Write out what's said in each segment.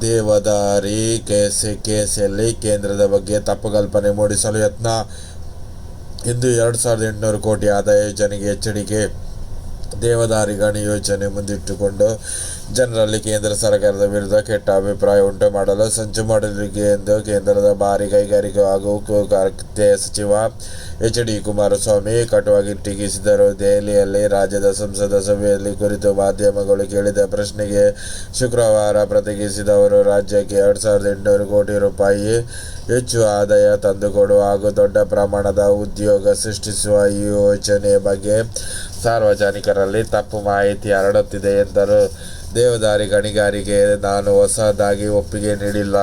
ದೇವದಾರಿ, ಕೆಸೆ ಕೇಸಲ್ಲಿ ಕೇಂದ್ರದ ಬಗ್ಗೆ ತಪ್ಪು ಕಲ್ಪನೆ ಮೂಡಿಸಲು ಯತ್ನ. ಇಂದು ಎರಡು ಸಾವಿರದ ಎಂಟುನೂರು ಕೋಟಿ ಆದಾಯ ಯೋಜನೆಗೆ ಎಚ್ಚರಿಕೆ. ದೇವದಾರಿ ಗಣಿ ಯೋಜನೆ ಮುಂದಿಟ್ಟುಕೊಂಡು ಜನರಲ್ಲಿ ಕೇಂದ್ರ ಸರ್ಕಾರದ ವಿರುದ್ಧ ಕೆಟ್ಟ ಅಭಿಪ್ರಾಯ ಉಂಟು ಮಾಡಲು ಸಂಚು ಮಾಡಲಿಕ್ಕೆ ಎಂದು ಕೇಂದ್ರದ ಭಾರಿ ಕೈಗಾರಿಕೆ ಹಾಗೂ ಖಾತೆ ಸಚಿವ ಎಚ್ ಡಿ ಕುಮಾರಸ್ವಾಮಿ ಕಟುವಾಗಿ ಟೀಕಿಸಿದರು. ದೆಹಲಿಯಲ್ಲಿ ರಾಜ್ಯದ ಸಂಸದ ಸಭೆಯಲ್ಲಿ ಕುರಿತು ಮಾಧ್ಯಮಗಳು ಕೇಳಿದ ಪ್ರಶ್ನೆಗೆ ಶುಕ್ರವಾರ ಪ್ರತಿಕ್ರಿಯಿಸಿದ ಅವರು, ರಾಜ್ಯಕ್ಕೆ ಎರಡು ಸಾವಿರದ ಎಂಟುನೂರು ಕೋಟಿ ರೂಪಾಯಿ ಹೆಚ್ಚು ಆದಾಯ ತಂದುಕೊಡುವ ಹಾಗೂ ದೊಡ್ಡ ಪ್ರಮಾಣದ ಉದ್ಯೋಗ ಸೃಷ್ಟಿಸುವ ಈ ಯೋಜನೆ ಬಗ್ಗೆ ಸಾರ್ವಜನಿಕರಲ್ಲಿ ತಪ್ಪು ಮಾಹಿತಿ ಹರಡುತ್ತಿದೆ ಎಂದರು. ದೇವದಾರಿ ಗಣಿಗಾರಿಗೆ ನಾನು ಹೊಸದಾಗಿ ಒಪ್ಪಿಗೆ ನೀಡಿಲ್ಲ.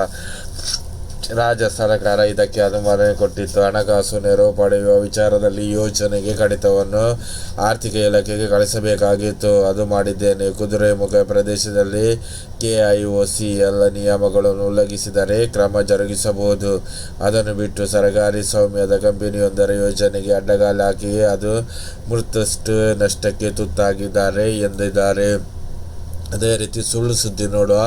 ರಾಜ್ಯ ಸರ್ಕಾರ ಇದಕ್ಕೆ ಅನುಮೋದನೆ ಕೊಟ್ಟಿತ್ತು. ಹಣಕಾಸು ನೆರವು ಪಡೆಯುವ ವಿಚಾರದಲ್ಲಿ ಯೋಜನೆಗೆ ಕಡಿತವನ್ನು ಆರ್ಥಿಕ ಇಲಾಖೆಗೆ ಕಳಿಸಬೇಕಾಗಿತ್ತು. ಅದು ಮಾಡಿದ್ದೇನೆ. ಕುದುರೆಮುಖ ಪ್ರದೇಶದಲ್ಲಿ ಕೆಐಒಸಿ ಎಲ್ಲ ನಿಯಮಗಳನ್ನು ಉಲ್ಲಂಘಿಸಿದರೆ ಕ್ರಮ ಜರುಗಿಸಬಹುದು. ಅದನ್ನು ಬಿಟ್ಟು ಸರ್ಕಾರಿ ಸ್ವಾಮ್ಯದ ಕಂಪನಿಯೊಂದರ ಯೋಜನೆಗೆ ಅಡ್ಡಗಾಲಾಕಿ ಅದು ಮೃತಷ್ಟು ನಷ್ಟಕ್ಕೆ ತುತ್ತಾಗಿದ್ದಾರೆ ಎಂದಿದ್ದಾರೆ. ಅದೇ ರೀತಿ ಸುಳ್ಳು ಸುದ್ದಿ ನೋಡುವ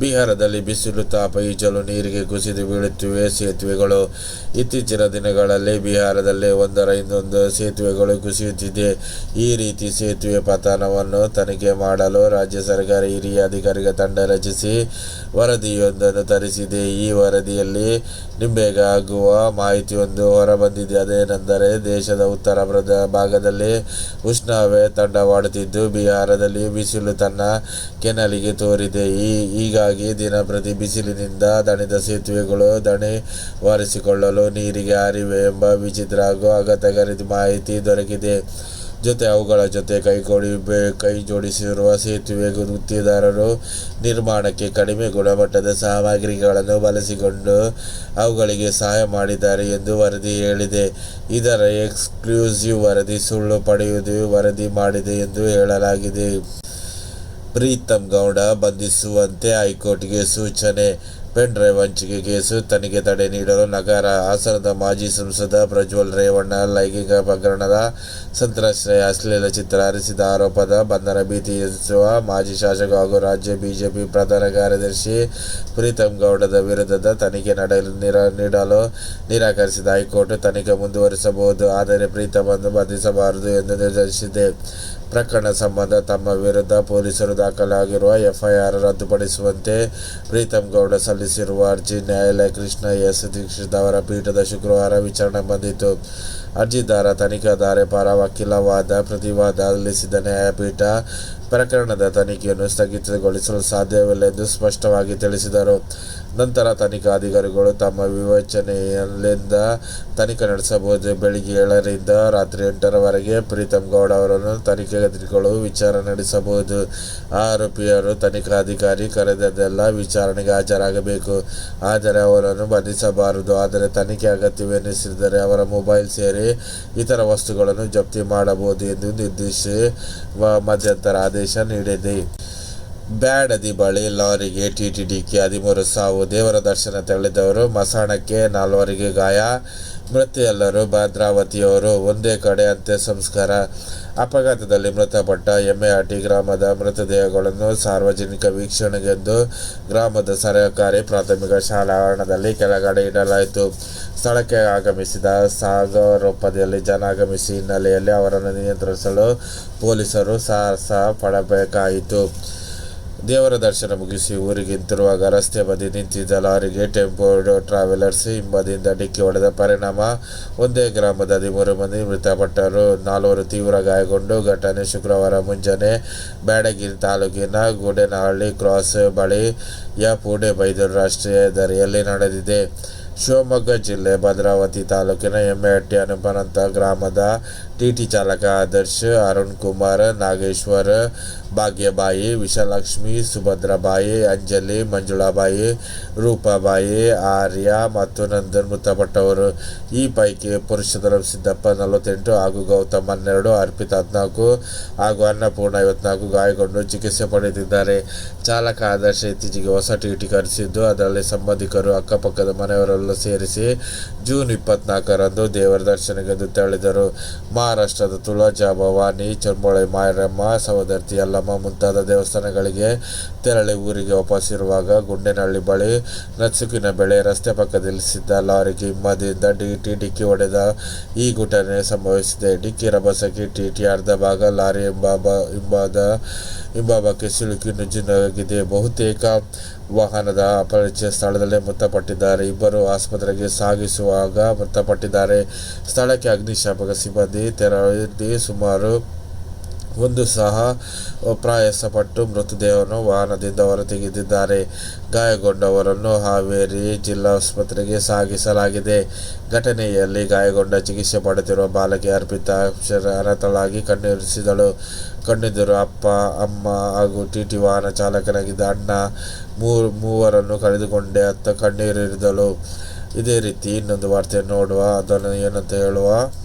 ಬಿಹಾರದಲ್ಲಿ ಬಿಸಿಲು ತಾಪ, ಈಜಲು ನೀರಿಗೆ ಕುಸಿದು ಬೀಳುತ್ತಿವೆ ಸೇತುವೆಗಳು. ಇತ್ತೀಚಿನ ದಿನಗಳಲ್ಲಿ ಬಿಹಾರದಲ್ಲಿ ಒಂದರ ಇನ್ನೊಂದು ಸೇತುವೆಗಳು ಕುಸಿಯುತ್ತಿದೆ. ಈ ರೀತಿ ಸೇತುವೆ ಪತನವನ್ನು ತನಿಖೆ ಮಾಡಲು ರಾಜ್ಯ ಸರ್ಕಾರ ಹಿರಿಯ ಅಧಿಕಾರಿಗಳ ತಂಡ ರಚಿಸಿ ವರದಿಯೊಂದನ್ನು ತರಿಸಿದೆ. ಈ ವರದಿಯಲ್ಲಿ ನಿಂಬೆಗಾಗುವ ಮಾಹಿತಿಯೊಂದು ಹೊರಬಂದಿದೆ. ಅದೇನೆಂದರೆ ದೇಶದ ಉತ್ತರ ಭಾಗದಲ್ಲಿ ಉಷ್ಣವೇ ತಂಡವಾಡುತ್ತಿದ್ದು, ಬಿಹಾರದಲ್ಲಿ ಬಿಸಿಲು ತನ್ನ ಕೆನಲಿಗೆ ತೋರಿದೆ. ಈ, ಹೀಗಾಗಿ ದಿನಪ್ರತಿ ಬಿಸಿಲಿನಿಂದ ದಣಿದ ಸೇತುವೆಗಳು ದಣಿ ವಾರಿಸಿಕೊಳ್ಳಲು ನೀರಿಗೆ ಹಾರಿವೆ ಎಂಬ ವಿಚಿತ್ರ ಹಾಗೂ ಅಗತ್ಯಗರಿದ ಮಾಹಿತಿ ದೊರಕಿದೆ. ಜೊತೆ ಅವುಗಳ ಜೊತೆ ಕೈಕೊಡಿ ಕೈ ಜೋಡಿಸಿರುವ ಸೇತುವೆ ವೃತ್ತಿದಾರರು ನಿರ್ಮಾಣಕ್ಕೆ ಕಡಿಮೆ ಗುಣಮಟ್ಟದ ಸಾಮಗ್ರಿಗಳನ್ನು ಬಳಸಿಕೊಂಡು ಅವುಗಳಿಗೆ ಸಹಾಯ ಮಾಡಿದ್ದಾರೆ ಎಂದು ವರದಿ ಹೇಳಿದೆ. ಇದರ ಎಕ್ಸ್ಕ್ಲೂಸಿವ್ ವರದಿ, ಸುಳ್ಳು ಪಡೆಯುವುದು ವರದಿ ಮಾಡಿದೆ ಎಂದು ಹೇಳಲಾಗಿದೆ. ಪ್ರೀತಮ್ ಗೌಡ ಬಂಧಿಸುವಂತೆ ಹೈಕೋರ್ಟ್ಗೆ ಸೂಚನೆ. ಪೆನ್ ಡ್ರೈವ್ ಹಂಚಿಕೆ ಕೇಸು, ತನಿಖೆ ತಡೆ ನೀಡಲು ನಗರ ಹಾಸನದ ಮಾಜಿ ಸಂಸದ ಪ್ರಜ್ವಲ್ ರೇವಣ್ಣ ಲೈಂಗಿಕ ಪ್ರಕರಣದ ಸಂತ್ರಸ್ತೆಯ ಅಶ್ಲೀಲ ಚಿತ್ರ ಹರಿಸಿದ ಆರೋಪದ ಬಂಧನ ಭೀತಿ ಎದುರಿಸುವ ಮಾಜಿ ಶಾಸಕ ಹಾಗೂ ರಾಜ್ಯ ಬಿಜೆಪಿ ಪ್ರಧಾನ ಕಾರ್ಯದರ್ಶಿ ಪ್ರೀತಮ್ ಗೌಡದ ವಿರುದ್ಧದ ತನಿಖೆ ನಡೆಯಲು ನಿರ ನೀಡಲು ನಿರಾಕರಿಸಿದ ಹೈಕೋರ್ಟ್ ತನಿಖೆ ಮುಂದುವರಿಸಬಹುದು. ಆದರೆ ಪ್ರೀತಮನ್ನು ಬಂಧಿಸಬಾರದು ಎಂದು ನಿರ್ಧರಿಸಿದೆ. ಪ್ರಕರಣ ಸಂಬಂಧ ತಮ್ಮ ವಿರುದ್ಧ ಪೊಲೀಸರು ದಾಖಲಾಗಿರುವ ಎಫ್ಐಆರ್ ರದ್ದುಪಡಿಸುವಂತೆ ಪ್ರೀತಮ್ ಗೌಡ ಸಲ್ಲಿಸಿರುವ ಅರ್ಜಿ ನ್ಯಾಯಾಲಯ ಕೃಷ್ಣ ಎಸ್. ದೀಕ್ಷಿತ್ ಅವರ ಪೀಠದ ಶುಕ್ರವಾರ ವಿಚಾರಣೆ ಬಂದಿತು ಅರ್ಜಿದಾರ ತನಿಖಾದಾರ ಪರ ವಕೀಲ ವಾದ ಪ್ರತಿವಾದ ಸಲ್ಲಿಸಿದ ನ್ಯಾಯಪೀಠ ಪ್ರಕರಣದ ತನಿಖೆಯನ್ನು ಸ್ಥಗಿತಗೊಳಿಸಲು ಸಾಧ್ಯವಿಲ್ಲ ಎಂದು ಸ್ಪಷ್ಟವಾಗಿ ತಿಳಿಸಿದರು. ನಂತರ ತನಿಖಾಧಿಕಾರಿಗಳು ತಮ್ಮ ವಿವೇಚನೆಯಲ್ಲಿಂದ ತನಿಖೆ ನಡೆಸಬಹುದು. ಬೆಳಿಗ್ಗೆ ಏಳರಿಂದ ರಾತ್ರಿ ಎಂಟರವರೆಗೆ ಪ್ರೀತಮ್ ಗೌಡ ಅವರನ್ನು ತನಿಖೆಗಳು ವಿಚಾರಣೆ ನಡೆಸಬಹುದು. ಆರೋಪಿಯರು ತನಿಖಾಧಿಕಾರಿ ಕರೆದದ್ದೆಲ್ಲ ವಿಚಾರಣೆಗೆ ಹಾಜರಾಗಬೇಕು. ಆದರೆ ಅವರನ್ನು ಬಂಧಿಸಬಾರದು. ಆದರೆ ತನಿಖೆ ಅಗತ್ಯವೆನಿಸಿದರೆ ಅವರ ಮೊಬೈಲ್ ಸೇರಿ ಇತರ ವಸ್ತುಗಳನ್ನು ಜಪ್ತಿ ಮಾಡಬಹುದು ಎಂದು ನಿರ್ದೇಶಿಸಿ ಮಧ್ಯಂತರ ಆದೇಶ ನೀಡಿದೆ. ಬ್ಯಾಡದಿ ಬಳಿ ಲಾರಿಗೆ ಟಿಟಿಡಿಕೆ ಹದಿಮೂರು ಸಾವು ದೇವರ ದರ್ಶನ ತೆರಳಿದವರು ಮಸಾಣಕ್ಕೆ ನಾಲ್ವರಿಗೆ ಗಾಯ. ಮೃತ ಎಲ್ಲರೂ ಭದ್ರಾವತಿಯವರು ಒಂದೇ ಕಡೆ ಅಂತ್ಯ ಸಂಸ್ಕಾರ. ಅಪಘಾತದಲ್ಲಿ ಮೃತಪಟ್ಟ ಎಮ್ಮೆಹಟ್ಟಿ ಗ್ರಾಮದ ಮೃತದೇಹಗಳನ್ನು ಸಾರ್ವಜನಿಕ ವೀಕ್ಷಣೆಗೆಂದು ಗ್ರಾಮದ ಸರ್ಕಾರಿ ಪ್ರಾಥಮಿಕ ಶಾಲಾ ಆವರಣದಲ್ಲಿ ಕೆಳಗಡೆ ಇಡಲಾಯಿತು. ಸ್ಥಳಕ್ಕೆ ಆಗಮಿಸಿದ ಸಾಗರೋಪದಲ್ಲಿ ಜನ ಆಗಮಿಸಿ ಹಿನ್ನೆಲೆಯಲ್ಲಿ ಅವರನ್ನು ನಿಯಂತ್ರಿಸಲು ಪೊಲೀಸರು ಸಾಹಸ ಪಡಬೇಕಾಯಿತು. ದೇವರ ದರ್ಶನ ಮುಗಿಸಿ ಊರಿಗೆ ಹಿಂತಿರುವಾಗ ರಸ್ತೆ ಬದಿ ನಿಂತಿದ್ದ ಲಾರಿಗೆ ಟೆಂಪೋ ಟ್ರಾವೆಲರ್ಸ್ ಹಿಂಬದಿಯಿಂದ ಡಿಕ್ಕಿ ಹೊಡೆದ ಪರಿಣಾಮ. ಒಂದೇ ಗ್ರಾಮದ ಹದಿಮೂರು ಮಂದಿ ಮೃತಪಟ್ಟರು. ನಾಲ್ವರು ತೀವ್ರ ಗಾಯಗೊಂಡು ಘಟನೆ ಶುಕ್ರವಾರ ಮುಂಜಾನೆ ಬ್ಯಾಡಗಿರಿ ತಾಲೂಕಿನ ಗೂಡೇನಹಳ್ಳಿ ಕ್ರಾಸ್ ಬಳಿ ಯ ಪುಣೆ ಬೈದೂರು ರಾಷ್ಟ್ರೀಯ ದರಿಯಲ್ಲಿ ನಡೆದಿದೆ. ಶಿವಮೊಗ್ಗ ಜಿಲ್ಲೆ ಭದ್ರಾವತಿ ತಾಲೂಕಿನ ಎಮ್ಮೆಹಟ್ಟಿ ಹನುಮನಂತ ಗ್ರಾಮದ ಟಿಟಿ ಚಾಲಕ ಆದರ್ಶ್ ಅರುಣ್ ಕುಮಾರ್, ನಾಗೇಶ್ವರ್ ಭಾಗ್ಯಬಾಯಿ, ವಿಶಾಲಕ್ಷ್ಮಿ, ಸುಭದ್ರಬಾಯಿ, ಅಂಜಲಿ, ಮಂಜುಳಾಬಾಯಿ, ರೂಪಾಬಾಯಿ, ಆರ್ಯ ಮತ್ತು ನಂದನ್ ಮೃತಪಟ್ಟವರು. ಈ ಪೈಕಿ ಪುರುಷರ ಸಿದ್ದಪ್ಪ ನಲವತ್ತೆಂಟು ಹಾಗೂ ಗೌತಮ್ ಹನ್ನೆರಡು, ಅರ್ಪಿತ ಹದಿನಾಲ್ಕು ಹಾಗೂ ಅನ್ನಪೂರ್ಣ ಐವತ್ನಾಲ್ಕು ಗಾಯಗೊಂಡು ಚಿಕಿತ್ಸೆ ಪಡೆದಿದ್ದಾರೆ. ಚಾಲಕ ಆದರ್ಶ ಇತ್ತೀಚೆಗೆ ಹೊಸ ಟಿಟಿ ಕರೆಸಿದ್ದು, ಅದರಲ್ಲಿ ಸಂಬಂಧಿಕರು ಅಕ್ಕಪಕ್ಕದ ಮನೆಯವರೆಲ್ಲ ಸೇರಿಸಿ ಜೂನ್ ಇಪ್ಪತ್ನಾಲ್ಕರಂದು ದೇವರ ದರ್ಶನಕ್ಕೆಂದು ತೆರಳಿದರು. ಮಹಾರಾಷ್ಟ್ರದ ತುಳಜಾ ಭವಾನಿ, ಚರ್ಮೊಳೆ ಮಾಯರಮ್ಮ, ಸಹೋದರ್ತಿ ಯಲ್ಲಮ್ಮ ಮುಂತಾದ ದೇವಸ್ಥಾನಗಳಿಗೆ ತೆರಳಿ ಊರಿಗೆ ವಾಪಸ್ಸಿರುವಾಗ ಗುಂಡೇನಹಳ್ಳಿ ಬಳಿ ನಸುಕಿನ ಬೆಳೆ ರಸ್ತೆ ಪಕ್ಕ ನಿಲ್ಲಿಸಿದ್ದ ಲಾರಿಗೆ ಹಿಮ್ಮದಿಯಿಂದ ಡಿಟಿ ಡಿಕ್ಕಿ ಹೊಡೆದ ಈ ಘಟನೆ ಸಂಭವಿಸಿದೆ. ಡಿಕ್ಕಿ ರಭಸಕ್ಕೆ ಟಿಟಿ ಅರ್ಧ ಭಾಗ ಲಾರಿ ಹಿಂಬಾಬ ಹಿಂಬಾದ ಹಿಂಭಾಗಕ್ಕೆ ಸಿಲುಕಿ ನುಜ್ಜಿನಾಗಿದೆ ಬಹುತೇಕ ವಾಹನದ ಅಪರಿಚಿತ ಸ್ಥಳದಲ್ಲೇ ಮೃತಪಟ್ಟಿದ್ದಾರೆ. ಇಬ್ಬರು ಆಸ್ಪತ್ರೆಗೆ ಸಾಗಿಸುವಾಗ ಮೃತಪಟ್ಟಿದ್ದಾರೆ. ಸ್ಥಳಕ್ಕೆ ಅಗ್ನಿಶಾಮಕ ಸಿಬ್ಬಂದಿ ತೆರಳಿ ಸುಮಾರು ಒಂದು ಸಹ ಪ್ರಯಾಸಪಟ್ಟು ಮೃತದೇಹವನ್ನು ವಾಹನದಿಂದ ಹೊರತೆಗೆದಿದ್ದಾರೆ. ಗಾಯಗೊಂಡವರನ್ನು ಹಾವೇರಿ ಜಿಲ್ಲಾಸ್ಪತ್ರೆಗೆ ಸಾಗಿಸಲಾಗಿದೆ. ಘಟನೆಯಲ್ಲಿ ಗಾಯಗೊಂಡ ಚಿಕಿತ್ಸೆ ಪಡೆದಿರುವ ಬಾಲಕಿ ಅರ್ಪಿತಾ ಅನಾಥಳಾಗಿ ಕಣ್ಣೀರಿಸಿದಳು. ಕಣ್ಣಿದ್ದರು ಅಪ್ಪ, ಅಮ್ಮ ಹಾಗೂ ಟಿಟಿ ವಾಹನ ಚಾಲಕನಾಗಿದ್ದ ಅಣ್ಣ ಮೂರು, ಮೂವರನ್ನು ಕಳೆದುಕೊಂಡೆ ಅತ್ತ ಕಣ್ಣೀರಿರಿದಳು ಇದೇ ರೀತಿ ಇನ್ನೊಂದು ವಾರ್ತೆ ನೋಡುವ, ಅದನ್ನು ಏನಂತ ಹೇಳುವ?